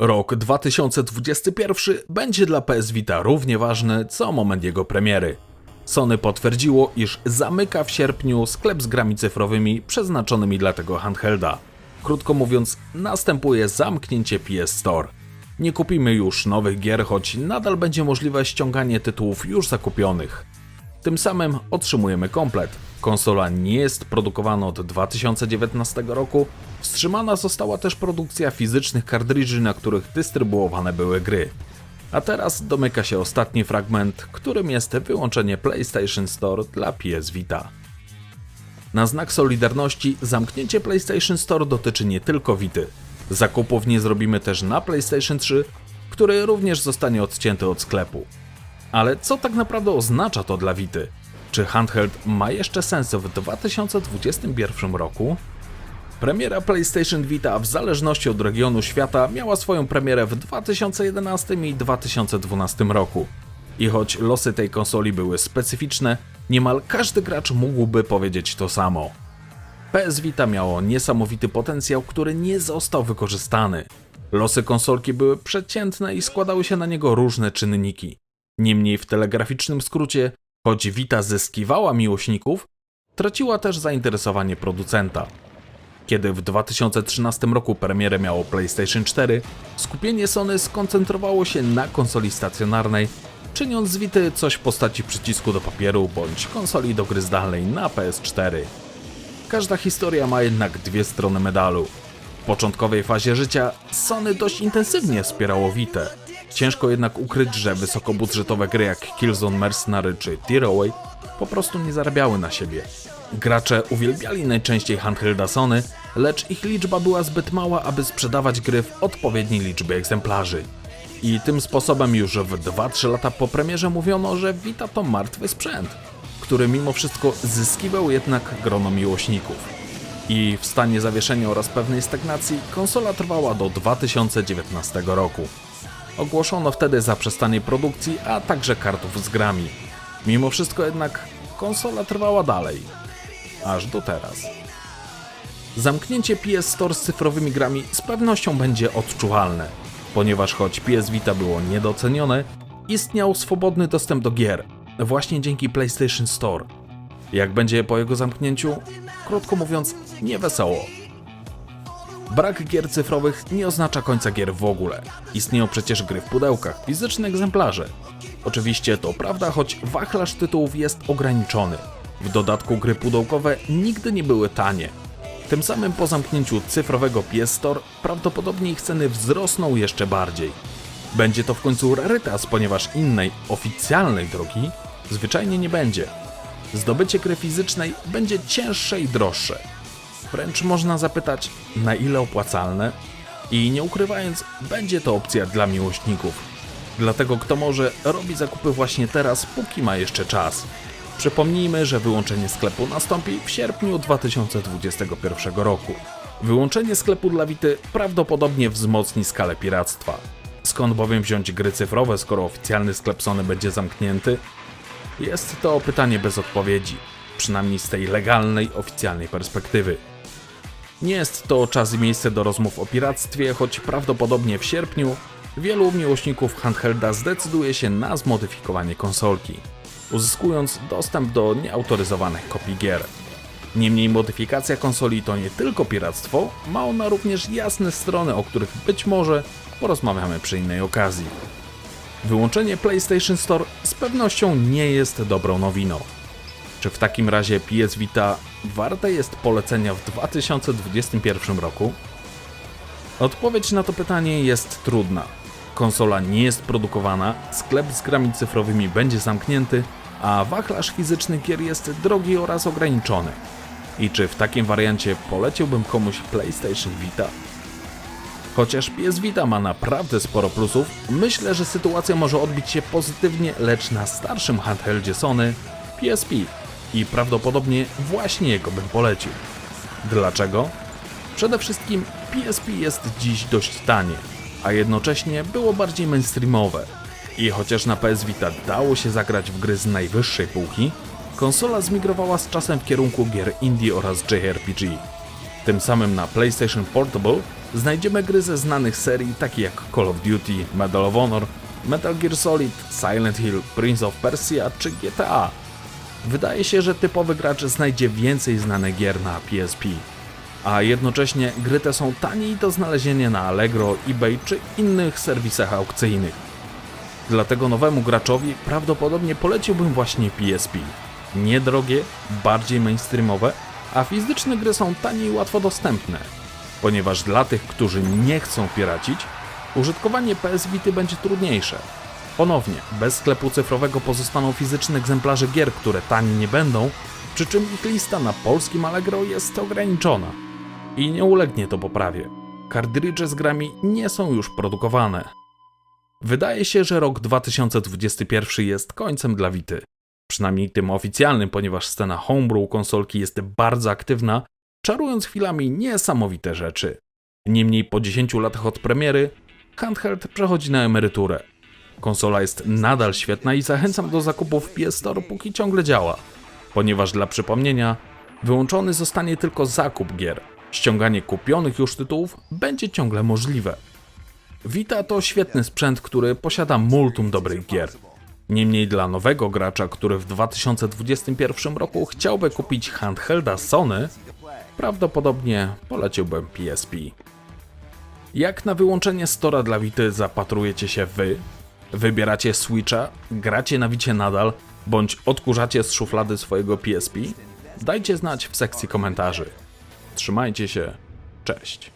Rok 2021 będzie dla PS Vita równie ważny co moment jego premiery. Sony potwierdziło, iż zamyka w sierpniu sklep z grami cyfrowymi przeznaczonymi dla tego handhelda. Krótko mówiąc, następuje zamknięcie PS Store. Nie kupimy już nowych gier, choć nadal będzie możliwe ściąganie tytułów już zakupionych. Tym samym otrzymujemy komplet. Konsola nie jest produkowana od 2019 roku. Wstrzymana została też produkcja fizycznych kartridży, na których dystrybuowane były gry. A teraz domyka się ostatni fragment, którym jest wyłączenie PlayStation Store dla PS Vita. Na znak solidarności zamknięcie PlayStation Store dotyczy nie tylko Vity. Zakupów nie zrobimy też na PlayStation 3, który również zostanie odcięty od sklepu. Ale co tak naprawdę oznacza to dla Vity? Czy handheld ma jeszcze sens w 2021 roku? Premiera PlayStation Vita w zależności od regionu świata miała swoją premierę w 2011 i 2012 roku. I choć losy tej konsoli były specyficzne, niemal każdy gracz mógłby powiedzieć to samo. PS Vita miało niesamowity potencjał, który nie został wykorzystany. Losy konsolki były przeciętne i składały się na niego różne czynniki. Niemniej w telegraficznym skrócie, choć Vita zyskiwała miłośników, traciła też zainteresowanie producenta. Kiedy w 2013 roku premierę miało PlayStation 4, skupienie Sony skoncentrowało się na konsoli stacjonarnej, czyniąc z Vity coś w postaci przycisku do papieru bądź konsoli do gry zdalnej na PS4. Każda historia ma jednak dwie strony medalu. W początkowej fazie życia Sony dość intensywnie wspierało Vita. Ciężko jednak ukryć, że wysokobudżetowe gry jak Killzone Mercenary czy Tearaway po prostu nie zarabiały na siebie. Gracze uwielbiali najczęściej handhelda Sony, lecz ich liczba była zbyt mała, aby sprzedawać gry w odpowiedniej liczbie egzemplarzy. I tym sposobem już w 2-3 lata po premierze mówiono, że Vita to martwy sprzęt, który mimo wszystko zyskiwał jednak grono miłośników. I w stanie zawieszenia oraz pewnej stagnacji konsola trwała do 2019 roku. Ogłoszono wtedy zaprzestanie produkcji, a także kartów z grami. Mimo wszystko jednak konsola trwała dalej, aż do teraz. Zamknięcie PS Store z cyfrowymi grami z pewnością będzie odczuwalne, ponieważ choć PS Vita było niedocenione, istniał swobodny dostęp do gier, właśnie dzięki PlayStation Store. Jak będzie po jego zamknięciu? Krótko mówiąc, niewesoło. Brak gier cyfrowych nie oznacza końca gier w ogóle. Istnieją przecież gry w pudełkach, fizyczne egzemplarze. Oczywiście to prawda, choć wachlarz tytułów jest ograniczony. W dodatku gry pudełkowe nigdy nie były tanie. Tym samym po zamknięciu cyfrowego PS Store prawdopodobnie ich ceny wzrosną jeszcze bardziej. Będzie to w końcu rarytas, ponieważ innej, oficjalnej drogi zwyczajnie nie będzie. Zdobycie gry fizycznej będzie cięższe i droższe. Wręcz można zapytać, na ile opłacalne? I nie ukrywając, będzie to opcja dla miłośników. Dlatego kto może, robi zakupy właśnie teraz, póki ma jeszcze czas. Przypomnijmy, że wyłączenie sklepu nastąpi w sierpniu 2021 roku. Wyłączenie sklepu dla Wity prawdopodobnie wzmocni skalę piractwa. Skąd bowiem wziąć gry cyfrowe, skoro oficjalny sklep Sony będzie zamknięty? Jest to pytanie bez odpowiedzi, przynajmniej z tej legalnej, oficjalnej perspektywy. Nie jest to czas i miejsce do rozmów o piractwie, choć prawdopodobnie w sierpniu wielu miłośników handhelda zdecyduje się na zmodyfikowanie konsolki, uzyskując dostęp do nieautoryzowanych kopii gier. Niemniej modyfikacja konsoli to nie tylko piractwo, ma ona również jasne strony, o których być może porozmawiamy przy innej okazji. Wyłączenie PlayStation Store z pewnością nie jest dobrą nowiną. Czy w takim razie PS Vita warte jest polecenia w 2021 roku? Odpowiedź na to pytanie jest trudna. Konsola nie jest produkowana, sklep z grami cyfrowymi będzie zamknięty, a wachlarz fizycznych gier jest drogi oraz ograniczony. I czy w takim wariancie poleciłbym komuś PlayStation Vita? Chociaż PS Vita ma naprawdę sporo plusów, myślę, że sytuacja może odbić się pozytywnie, lecz na starszym handheldzie Sony PSP i prawdopodobnie właśnie jego bym polecił. Dlaczego? Przede wszystkim PSP jest dziś dość tanie, a jednocześnie było bardziej mainstreamowe. I chociaż na PS Vita dało się zagrać w gry z najwyższej półki, konsola zmigrowała z czasem w kierunku gier indie oraz JRPG. Tym samym na PlayStation Portable znajdziemy gry ze znanych serii takie jak Call of Duty, Medal of Honor, Metal Gear Solid, Silent Hill, Prince of Persia czy GTA. Wydaje się, że typowy gracz znajdzie więcej znanych gier na PSP, a jednocześnie gry te są taniej do znalezienia na Allegro, eBay czy innych serwisach aukcyjnych. Dlatego nowemu graczowi prawdopodobnie poleciłbym właśnie PSP. Niedrogie, bardziej mainstreamowe, a fizyczne gry są tanie i łatwo dostępne. Ponieważ dla tych, którzy nie chcą piracić, użytkowanie PS Vity będzie trudniejsze. Ponownie, bez sklepu cyfrowego pozostaną fizyczne egzemplarze gier, które tanie nie będą, przy czym ich lista na polskim Allegro jest ograniczona. I nie ulegnie to poprawie. Kartridże z grami nie są już produkowane. Wydaje się, że rok 2021 jest końcem dla Wity. Przynajmniej tym oficjalnym, ponieważ scena homebrew konsolki jest bardzo aktywna, czarując chwilami niesamowite rzeczy. Niemniej po 10 latach od premiery, handheld przechodzi na emeryturę. Konsola jest nadal świetna i zachęcam do zakupu w PS Store, póki ciągle działa. Ponieważ dla przypomnienia, wyłączony zostanie tylko zakup gier. Ściąganie kupionych już tytułów będzie ciągle możliwe. Vita to świetny sprzęt, który posiada multum dobrych gier. Niemniej dla nowego gracza, który w 2021 roku chciałby kupić handhelda Sony, prawdopodobnie poleciłbym PSP. Jak na wyłączenie Stora dla Vity zapatrujecie się wy? Wybieracie Switcha, gracie na Vicie nadal, bądź odkurzacie z szuflady swojego PSP? Dajcie znać w sekcji komentarzy. Trzymajcie się, cześć.